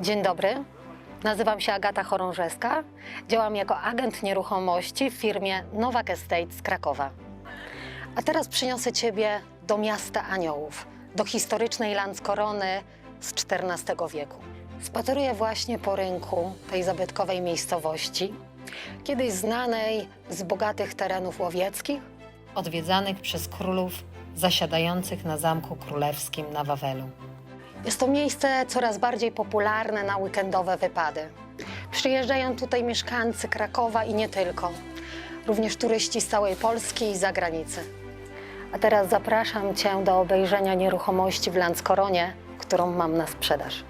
Dzień dobry. Nazywam się Agata Chorążewska. Działam jako agent nieruchomości w firmie Nowak Estate z Krakowa. A teraz przyniosę Ciebie do miasta aniołów, do historycznej Landskorony z XIV wieku. Spaceruję właśnie po rynku tej zabytkowej miejscowości, kiedyś znanej z bogatych terenów łowieckich, odwiedzanych przez królów zasiadających na Zamku Królewskim na Wawelu. Jest to miejsce coraz bardziej popularne na weekendowe wypady. Przyjeżdżają tutaj mieszkańcy Krakowa i nie tylko, również turyści z całej Polski i zagranicy. A teraz zapraszam Cię do obejrzenia nieruchomości w Landskoronie, którą mam na sprzedaż.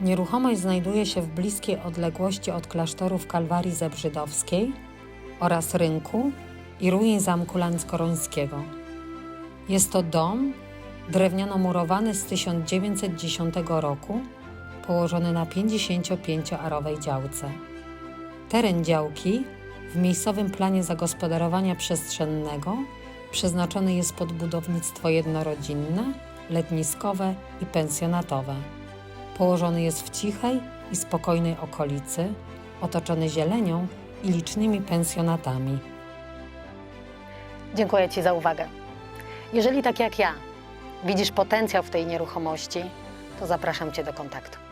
Nieruchomość znajduje się w bliskiej odległości od klasztorów Kalwarii Zebrzydowskiej oraz rynku i ruin Zamku Landskorońskiego. Jest to dom drewniano-murowany z 1910 roku, położony na 55-arowej działce. Teren działki w miejscowym planie zagospodarowania przestrzennego przeznaczony jest pod budownictwo jednorodzinne, letniskowe i pensjonatowe. Położony jest w cichej i spokojnej okolicy, otoczony zielenią i licznymi pensjonatami. Dziękuję Ci za uwagę. Jeżeli tak jak ja widzisz potencjał w tej nieruchomości, to zapraszam Cię do kontaktu.